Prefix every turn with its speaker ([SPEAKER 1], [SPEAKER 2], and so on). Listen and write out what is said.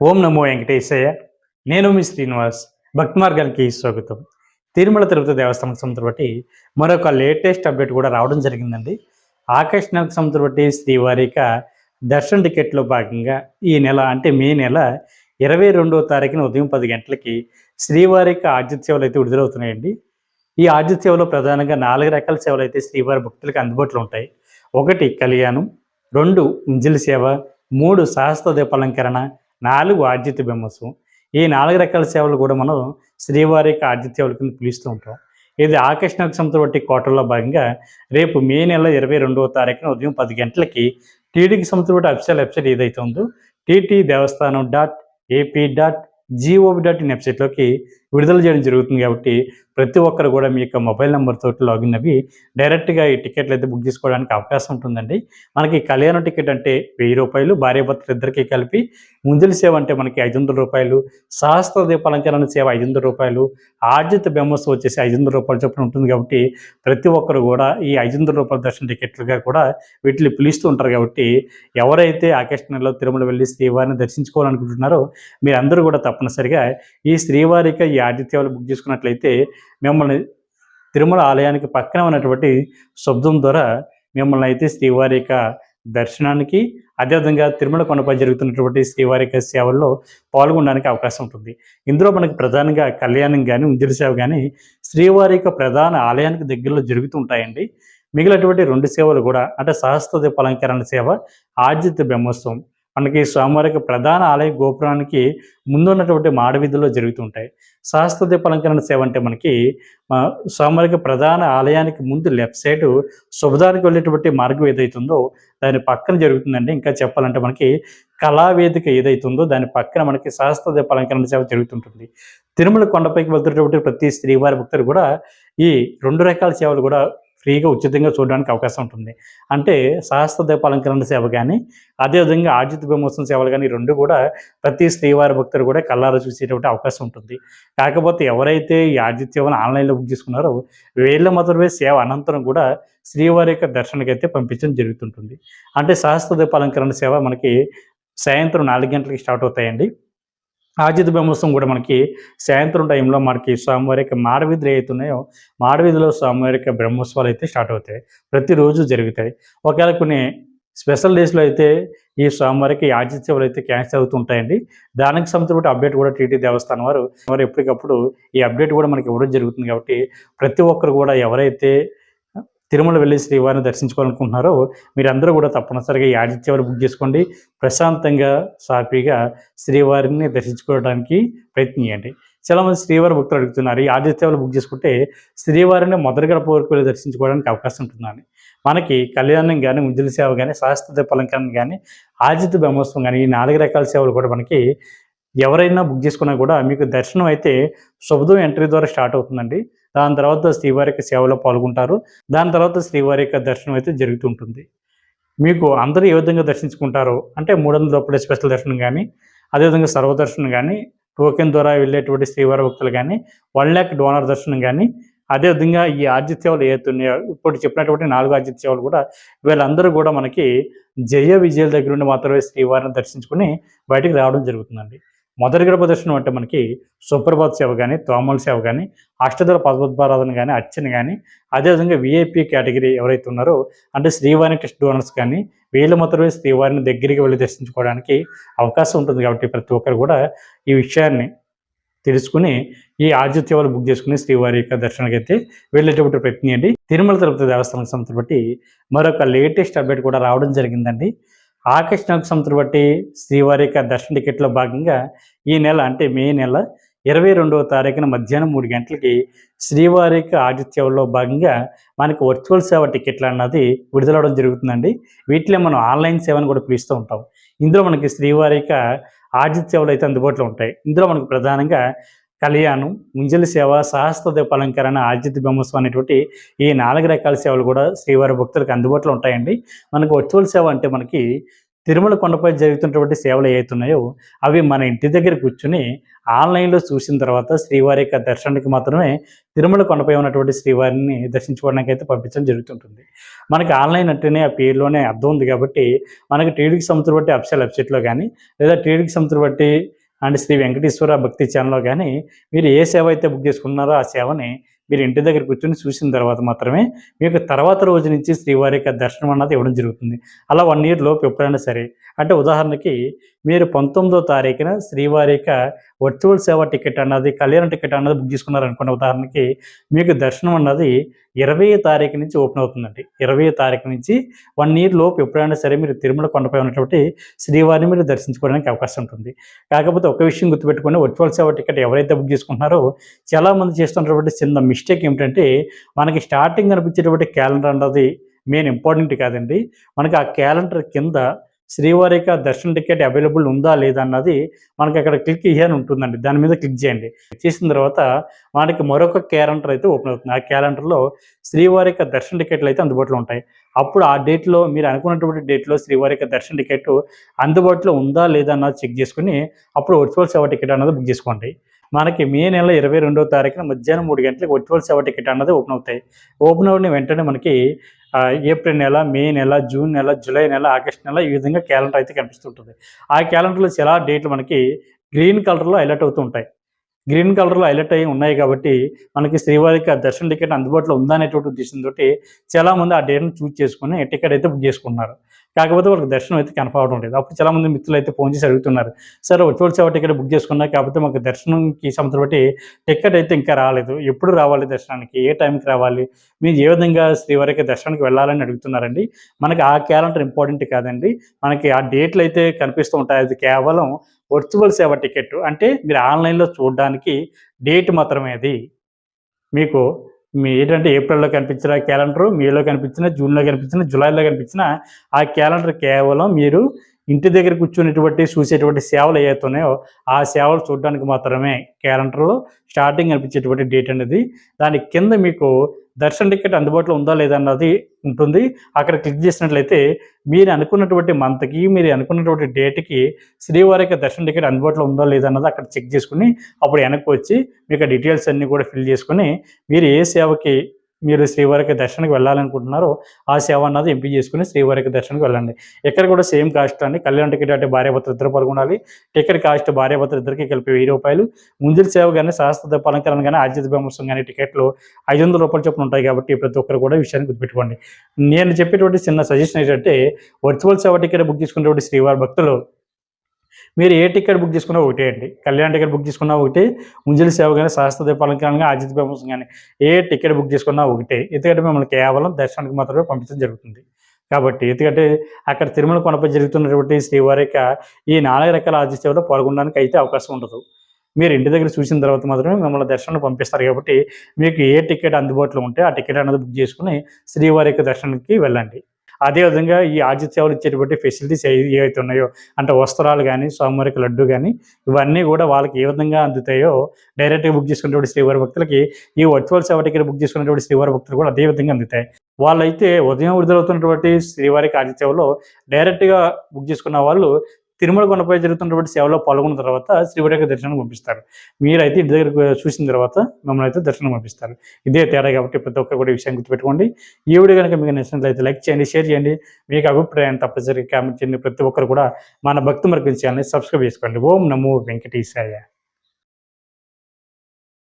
[SPEAKER 1] ఓం నమో వెంకటేశయ్య. నేను మీ శ్రీనివాస్. భక్తి మార్గానికి స్వాగతం. తిరుమల తిరుపతి దేవస్థానం సంస్థ బట్టి మరొక లేటెస్ట్ అప్డేట్ కూడా రావడం జరిగిందండి. ఆకర్షణకు సంస్థ బట్టి శ్రీవారిక దర్శన టికెట్లో భాగంగా ఈ నెల అంటే మే నెల ఇరవై రెండవ తారీఖున ఉదయం పది గంటలకి శ్రీవారిక ఆర్జిత సేవలు అయితే విడుదలవుతున్నాయండి. ఈ ఆర్జిత సేవలో ప్రధానంగా నాలుగు రకాల సేవలు అయితే శ్రీవారి భక్తులకు అందుబాటులో ఉంటాయి. ఒకటి కళ్యాణం. రెండు ఇంజిల్ సేవ. మూడు సహస్ర దీపాలంకరణ నాలుగు ఆర్జిత బ్రహ్మోత్సవం ఈ నాలుగు రకాల సేవలు కూడా మనం శ్రీవారి యొక్క ఆర్జిత సేవల కింద పిలుస్తూ ఉంటాం. ఇది ఆకర్షణ సంస్థ బట్టి కోటల్లో భాగంగా రేపు మే నెల ఇరవై రెండవ తారీఖున ఉదయం పది గంటలకి టీడీకి సంస్థ బట్టి అఫిషియల్ వెబ్సైట్ ఏదైతే ఉందో TT Devasthanam dot AP dot G O V dot in వెబ్సైట్లోకి విడుదల చేయడం జరుగుతుంది కాబట్టి ప్రతి ఒక్కరు కూడా మీ యొక్క మొబైల్ నెంబర్ తోటి లాగిన్ అవి డైరెక్ట్గా ఈ టికెట్లు అయితే బుక్ చేసుకోవడానికి అవకాశం ఉంటుందండి. మనకి కళ్యాణ టికెట్ అంటే వెయ్యి రూపాయలు భార్యాభర్తలు ఇద్దరికి కలిపి ముంజలి సేవ అంటే మనకి ఐదు వందల రూపాయలు సహస్ర దీపాలంకరణ సేవ ఐదు వందల రూపాయలు ఆర్జిత బ్రహ్మోత్సవం వచ్చేసి ఐదు వందల రూపాయలు చొప్పున ఉంటుంది కాబట్టి ప్రతి ఒక్కరు కూడా ఈ ఐదు వందల రూపాయల దర్శన టికెట్లుగా కూడా వీటిని పిలుస్తూ ఉంటారు కాబట్టి ఎవరైతే ఆకర్షణలో తిరుమల వెళ్ళి శ్రీవారిని దర్శించుకోవాలనుకుంటున్నారో మీరందరూ కూడా తప్పనిసరిగా ఈ శ్రీవారిక ఈ ఆదిత్యాలు బుక్ చేసుకున్నట్లయితే మిమ్మల్ని తిరుమల ఆలయానికి పక్కన ఉన్నటువంటి శబ్దం ద్వారా మిమ్మల్ని అయితే శ్రీవారి యొక్క దర్శనానికి అదేవిధంగా తిరుమల కొండపై జరుగుతున్నటువంటి శ్రీవారి యొక్క సేవల్లో పాల్గొనడానికి అవకాశం ఉంటుంది. ఇందులో మనకి ప్రధానంగా కళ్యాణం కానీ ఉంజలి సేవ కానీ శ్రీవారి యొక్క ప్రధాన ఆలయానికి దగ్గరలో జరుగుతూ ఉంటాయండి. మిగిలినటువంటి రెండు సేవలు కూడా అంటే సహస్ర దీపాలంకరణ సేవ ఆర్జిత బ్రహ్మోత్సవం మనకి స్వామివారికి ప్రధాన ఆలయ గోపురానికి ముందున్నటువంటి మాడవీధుల్లో జరుగుతుంటాయి. సహస్ర దీపాలంకరణ సేవ అంటే మనకి స్వామివారికి ప్రధాన ఆలయానికి ముందు లెఫ్ట్ సైడ్ శుభదానికి వెళ్ళేటువంటి మార్గం ఏదైతుందో దాని పక్కన జరుగుతుందండి. ఇంకా చెప్పాలంటే మనకి కళావేదిక ఏదైతుందో దాని పక్కన మనకి సహస్ర దీపాలంకరణ సేవ జరుగుతుంటుంది. తిరుమల కొండపైకి వెళ్తున్నటువంటి ప్రతి స్త్రీవారి భక్తులు కూడా ఈ రెండు రకాల సేవలు కూడా ఫ్రీగా ఉచితంగా చూడడానికి అవకాశం ఉంటుంది. అంటే సహస్ర దీపాలంకరణ సేవ కానీ అదేవిధంగా ఆజిత్ బ్రహ్మోత్సవం సేవలు కానీ రెండు కూడా ప్రతి శ్రీవారి భక్తులు కూడా కళ్ళారా చూసేటువంటి అవకాశం ఉంటుంది. కాకపోతే ఎవరైతే ఈ ఆజిత్ సేవను ఆన్లైన్లో బుక్ చేసుకున్నారో వీళ్ళ మాత్రమే సేవ అనంతరం కూడా శ్రీవారి యొక్క దర్శనకి అయితే పంపించడం జరుగుతుంటుంది. అంటే సహస్ర దీపాలంకరణ సేవ మనకి సాయంత్రం నాలుగు గంటలకి స్టార్ట్ అవుతాయండి. ఆజిత్ బ్రహ్మోత్సవం కూడా మనకి సాయంత్రం టైంలో మనకి స్వామివారి యొక్క మాడవీధులు అవుతున్నాయో ఉన్నాయో మాడవీధిలో స్వామివారి యొక్క బ్రహ్మోత్సవాలు అయితే స్టార్ట్ అవుతాయి. ప్రతిరోజు జరుగుతాయి. ఒకవేళ కొన్ని స్పెషల్ డేస్లో అయితే ఈ స్వామివారికి ఆజిత్ సేవలు అయితే క్యాన్సిల్ అవుతూ ఉంటాయండి దానికి సంబంధించిన అప్డేట్ కూడా టీటీ దేవస్థానం వారు వారు ఎప్పటికప్పుడు ఈ అప్డేట్ కూడా మనకి ఇవ్వడం జరుగుతుంది కాబట్టి ప్రతి ఒక్కరు కూడా ఎవరైతే తిరుమల వెళ్ళి శ్రీవారిని దర్శించుకోవాలనుకుంటున్నారో మీరందరూ కూడా తప్పనిసరిగా ఈ ఆదిత్య బుక్ చేసుకోండి. ప్రశాంతంగా సాఫీగా శ్రీవారిని దర్శించుకోవడానికి ప్రయత్నించండి చాలా మంది శ్రీవారి భక్తులు అడుగుతున్నారు ఈ ఆదిత్య సేవలు బుక్ చేసుకుంటే శ్రీవారిని మొదటి గడప వరకు వెళ్ళి దర్శించుకోవడానికి అవకాశం ఉంటుందని. మనకి కళ్యాణం కానీ ముద్దుల సేవ కానీ శాస్త్ర పలంకరణ కానీ ఆదిత్య బ్రహ్మోత్సవం కానీ ఈ నాలుగు రకాల సేవలు కూడా మనకి ఎవరైనా బుక్ చేసుకున్నా కూడా మీకు దర్శనం అయితే శుభదం ఎంట్రీ ద్వారా స్టార్ట్ అవుతుందండి. దాని తర్వాత శ్రీవారి యొక్క సేవలో పాల్గొంటారు. దాని తర్వాత శ్రీవారి యొక్క దర్శనం అయితే జరుగుతుంటుంది. మీకు అందరూ ఏ విధంగా దర్శించుకుంటారో అంటే మూడు వందల రూపాయల స్పెషల్ దర్శనం కానీ అదేవిధంగా సర్వదర్శనం కానీ టోకెన్ ద్వారా వెళ్ళేటువంటి శ్రీవారి భక్తులు కానీ వన్ ల్యాక్ డోనర్ దర్శనం కానీ అదేవిధంగా ఈ ఆర్జిత సేవలు ఏతున్నాయో ఇప్పుడు చెప్పినటువంటి నాలుగు ఆర్జిత సేవలు కూడా వీళ్ళందరూ కూడా మనకి జయ విజయాల దగ్గర నుండి మాత్రమే శ్రీవారిని దర్శించుకుని బయటికి రావడం జరుగుతుందండి. మొదటి గడప దర్శనం అంటే మనకి సుప్రభాత్ సేవ కానీ తోమల సేవ కానీ అష్టదళ పద్మోద్భారాధన కానీ అర్చన కానీ అదేవిధంగా విఐపి కేటగిరీ ఎవరైతే ఉన్నారో అంటే శ్రీవారిని టెస్ట్ డోనర్స్ కానీ వీళ్ళు మాత్రమే శ్రీవారిని దగ్గరికి వెళ్ళి దర్శించుకోవడానికి అవకాశం ఉంటుంది కాబట్టి ప్రతి ఒక్కరు కూడా ఈ విషయాన్ని తెలుసుకుని ఈ ఆతిథ్యాలు బుక్ చేసుకుని శ్రీవారి యొక్క దర్శనానికి అయితే వెళ్ళేటప్పుడు ప్రయత్నించండి తిరుమల తిరుపతి దేవస్థానం సంస్థ బట్టి మరొక లేటెస్ట్ అప్డేట్ కూడా రావడం జరిగిందండి. ఆకర్షణోత్సవంతో బట్టి శ్రీవారి యొక్క దర్శన టికెట్లో భాగంగా ఈ నెల అంటే మే నెల ఇరవై రెండవ తారీఖున మధ్యాహ్నం మూడు గంటలకి శ్రీవారి యొక్క ఆతిథ్యంలో భాగంగా మనకి వర్చువల్ సేవ టికెట్లు అన్నది విడుదలవడం జరుగుతుందండి. వీటిలో మనం ఆన్లైన్ సేవను కూడా పిలుస్తూ ఉంటాం. ఇందులో మనకి శ్రీవారి యొక్క సేవలు అయితే అందుబాటులో ఉంటాయి. ఇందులో మనకు ప్రధానంగా కళ్యాణం ముంజలి సేవ సహస్ర అలంకరణ ఆర్జిత బ్రహ్మోత్సవం అనేటువంటి ఈ నాలుగు రకాల సేవలు కూడా శ్రీవారి భక్తులకు అందుబాటులో ఉంటాయండి. మనకు వర్చువల్ సేవ అంటే మనకి తిరుమల కొండపై జరుగుతున్నటువంటి సేవలు ఏవైతున్నాయో అవి మన ఇంటి దగ్గర కూర్చుని ఆన్లైన్లో చూసిన తర్వాత శ్రీవారి యొక్క దర్శనానికి మాత్రమే తిరుమల కొండపై ఉన్నటువంటి శ్రీవారిని దర్శించుకోవడానికి అయితే పంపించడం జరుగుతుంటుంది. మనకి ఆన్లైన్ అంటేనే ఆ పేరులోనే అర్థం ఉంది కాబట్టి మనకి టీడీకి సంవత్సరం బట్టి అఫిషియల్ వెబ్సైట్లో కానీ లేదా టీడీకి సంవత్సరం బట్టి అండ్ శ్రీ వెంకటేశ్వర భక్తి ఛానల్లో కానీ మీరు ఏ సేవ అయితే బుక్ చేసుకున్నారో ఆ సేవని మీరు ఇంటి దగ్గర కూర్చొని చూసిన తర్వాత మాత్రమే మీకు తర్వాత రోజు నుంచి శ్రీవారి యొక్క దర్శనం అన్నది ఇవ్వడం జరుగుతుంది. అలా వన్ ఇయర్ లోపు ఎప్పుడైనా సరే. అంటే ఉదాహరణకి మీరు పంతొమ్మిదో తారీఖున శ్రీవారి యొక్క వర్చువల్ సేవ టికెట్ అన్నది కళ్యాణ టికెట్ అన్నది బుక్ చేసుకున్నారనుకున్న ఉదాహరణకి మీకు దర్శనం అన్నది ఇరవై తారీఖు నుంచి ఓపెన్ అవుతుందండి. ఇరవై తారీఖు నుంచి వన్ ఇయర్ లోపు ఎప్పుడైనా సరే మీరు తిరుమల కొండపై ఉన్నటువంటి శ్రీవారిని మీరు దర్శించుకోవడానికి అవకాశం ఉంటుంది. కాకపోతే ఒక విషయం గుర్తుపెట్టుకుని వర్చువల్ సేవ టికెట్ ఎవరైతే బుక్ చేసుకుంటున్నారో చాలామంది చేస్తున్నటువంటి చిన్న మిస్టేక్ ఏమిటంటే మనకి స్టార్టింగ్ అనిపించేటువంటి క్యాలెండర్ అన్నది మెయిన్ ఇంపార్టెంట్ కాదండి. మనకి ఆ క్యాలెండర్ కింద శ్రీవారి యొక్క దర్శన టికెట్ అవైలబుల్ ఉందా లేదా అన్నది మనకి అక్కడ క్లిక్ చేయాలని ఉంటుందండి. దాని మీద క్లిక్ చేయండి. చేసిన తర్వాత మనకి మరొక క్యాలెండర్ అయితే ఓపెన్ అవుతుంది. ఆ క్యాలెండర్లో శ్రీవారి యొక్క దర్శన టికెట్లు అయితే అందుబాటులో ఉంటాయి. అప్పుడు ఆ డేట్లో మీరు అనుకున్నటువంటి డేట్లో శ్రీవారి యొక్క దర్శన టికెట్ అందుబాటులో ఉందా లేదా అన్నది చెక్ చేసుకుని అప్పుడు వర్చువల్ సేవ టికెట్ అన్నది బుక్ చేసుకోండి. మనకి మే నెల ఇరవై రెండవ తారీఖున మధ్యాహ్నం మూడు గంటలకు వర్చువల్ సేవ టికెట్ అన్నది ఓపెన్ అవుతాయి. ఓపెన్ అయిన వెంటనే మనకి ఏప్రిల్ నెల మే నెల జూన్ నెల జూలై నెల ఆగస్ట్ నెల ఈ విధంగా క్యాలెండర్ అయితే కనిపిస్తుంటుంది. ఆ క్యాలెండర్లో చాలా డేట్లు మనకి గ్రీన్ కలర్లో హైలైట్ అవుతూ ఉంటాయి. గ్రీన్ కలర్లో హైలైట్ అయ్యి ఉన్నాయి కాబట్టి మనకి శ్రీవారికి దర్శన టికెట్ అందుబాటులో ఉందా అనేటువంటి ఉద్దేశంతో చాలామంది ఆ డేట్ను చూస్ చేసుకుని టికెట్ అయితే బుక్ చేసుకున్నారు కాకపోతే వాళ్ళకి దర్శనం అయితే కనపడడం లేదు. అప్పుడు చాలామంది మిత్రులు అయితే ఫోన్ చేసి అడుగుతున్నారు సార్ వర్చువల్ సేవ టికెట్ బుక్ చేసుకున్నా? కాకపోతే మాకు దర్శనంకి సంవత్సరం బట్టి టికెట్ అయితే ఇంకా రాలేదు. ఎప్పుడు రావాలి దర్శనానికి? ఏ టైంకి రావాలి? మీరు ఏ విధంగా శ్రీవారికి దర్శనానికి వెళ్ళాలని అడుగుతున్నారండి? మనకి ఆ క్యాలెండర్ ఇంపార్టెంట్ కాదండి. మనకి ఆ డేట్లు అయితే కనిపిస్తూ ఉంటాయి. అది కేవలం వర్చువల్ సేవ టికెట్. అంటే మీరు ఆన్లైన్లో చూడడానికి డేట్ మాత్రమే అది. మీకు మీ ఏంటంటే ఏప్రిల్లో కనిపించిన క్యాలెండర్ మేలో కనిపించిన జూన్లో కనిపించిన జూలైలో కనిపించిన ఆ క్యాలెండర్ కేవలం మీరు ఇంటి దగ్గర కూర్చునేటువంటి చూసేటువంటి సేవలు ఏవైతున్నాయో ఆ సేవలు చూడడానికి మాత్రమే క్యాలెండర్లో స్టార్టింగ్ కనిపించేటువంటి డేట్ అనేది. దాని కింద మీకు దర్శన్ టికెట్ అందుబాటులో ఉందా లేదా అన్నది ఉంటుంది. అక్కడ క్లిక్ చేసినట్లయితే మీరు అనుకున్నటువంటి మంత్కి మీరు అనుకున్నటువంటి డేట్కి శ్రీవారి యొక్క దర్శన టికెట్ అందుబాటులో ఉందా లేదా అన్నది అక్కడ చెక్ చేసుకుని అప్పుడు వెనక్కి వచ్చి మీకు డీటెయిల్స్ అన్నీ కూడా ఫిల్ చేసుకుని మీరు ఏ సేవకి మీరు శ్రీవారికి దర్శనకి వెళ్ళాలనుకుంటున్నారో ఆ సేవ అన్నది ఎంపిక చేసుకుని శ్రీవారికి దర్శనకి వెళ్ళండి. ఇక్కడ కూడా సేమ్ కాస్ట్ అండి. కళ్యాణ టికెట్ అంటే భార్యాభర్త ఇద్దరు పాల్గొనాలి. టికెట్ కాస్ట్ భార్యాభర్త ఇద్దరికి కలిపి వెయ్యి రూపాయలు. ముంజల్ సేవ కానీ శాస్త్ర అలంకరణ కానీ ఆద్యత బ్రహ్మోత్సవం కానీ టికెట్లు ఐదు వందల రూపాయలు చొప్పున ఉంటాయి కాబట్టి ప్రతి ఒక్కరు కూడా విషయాన్ని గుర్తుపెట్టుకోండి. నేను చెప్పేటువంటి చిన్న సజెషన్ ఏంటంటే వర్చువల్ సేవ టికెట్ బుక్ చేసుకునేటువంటి శ్రీవారి భక్తులు మీరు ఏ టికెట్ బుక్ చేసుకున్నా ఒకటే అండి. కళ్యాణ్ టికెట్ బుక్ చేసుకున్నా ఒకటే ముంజలి సేవ కానీ శాస్త్ర దీపాలంకరణ కానీ ఆజిత్ బ్రహ్మోత్సవం కానీ ఏ టికెట్ బుక్ చేసుకున్నా ఒకటే. ఎందుకంటే మిమ్మల్ని కేవలం దర్శనానికి మాత్రమే పంపించడం జరుగుతుంది. కాబట్టి ఎందుకంటే అక్కడ తిరుమల కొనపై జరుగుతున్నటువంటి శ్రీవారిక ఈ నాలుగు రకాల ఆజిత్ సేవలో పాల్గొనడానికి అయితే అవకాశం ఉండదు. మీరు ఇంటి దగ్గర చూసిన తర్వాత మాత్రమే మిమ్మల్ని దర్శనం పంపిస్తారు. కాబట్టి మీకు ఏ టికెట్ అందుబాటులో ఉంటే ఆ టికెట్ అనేది బుక్ చేసుకుని శ్రీవారి యొక్క దర్శనానికి వెళ్ళండి. అదేవిధంగా ఈ ఆజిత్ సేవలు ఇచ్చేటువంటి ఫెసిలిటీస్ ఏవైతే ఉన్నాయో అంటే వస్త్రాలు కానీ స్వామివారికి లడ్డు కానీ ఇవన్నీ కూడా వాళ్ళకి ఏ విధంగా అందుతాయో డైరెక్ట్గా బుక్ చేసుకునేటువంటి శ్రీవారి భక్తులకి ఈ వర్చువల్ సేవ టికెట్ బుక్ చేసుకునేటువంటి శ్రీవారి భక్తులు కూడా అదే విధంగా అందుతాయి. వాళ్ళైతే ఉదయం విడుదలవుతున్నటువంటి శ్రీవారికి ఆజిత్ డైరెక్ట్గా బుక్ చేసుకున్న వాళ్ళు తిరుమల కొండపై జరుగుతున్నటువంటి సేవలో పాల్గొన్న తర్వాత శ్రీవారి యొక్క దర్శనం పంపిస్తారు. మీరైతే ఇంటి దగ్గర చూసిన తర్వాత మమ్మల్ని అయితే దర్శనం పంపిస్తారు. ఇదే తేడా కాబట్టి ప్రతి ఒక్కరు కూడా విషయం గుర్తుపెట్టుకోండి. ఈ వీడియో కనుక మీకు నచ్చినట్లయితే లైక్ చేయండి షేర్ చేయండి. మీకు అభిప్రాయాన్ని తప్పనిసరిగా కామెంట్ చేయండి. ప్రతి ఒక్కరు కూడా మన భక్తి మార్గం ఛానల్ని సబ్స్క్రైబ్ చేసుకోండి. ఓం నమో వెంకటేశాయ.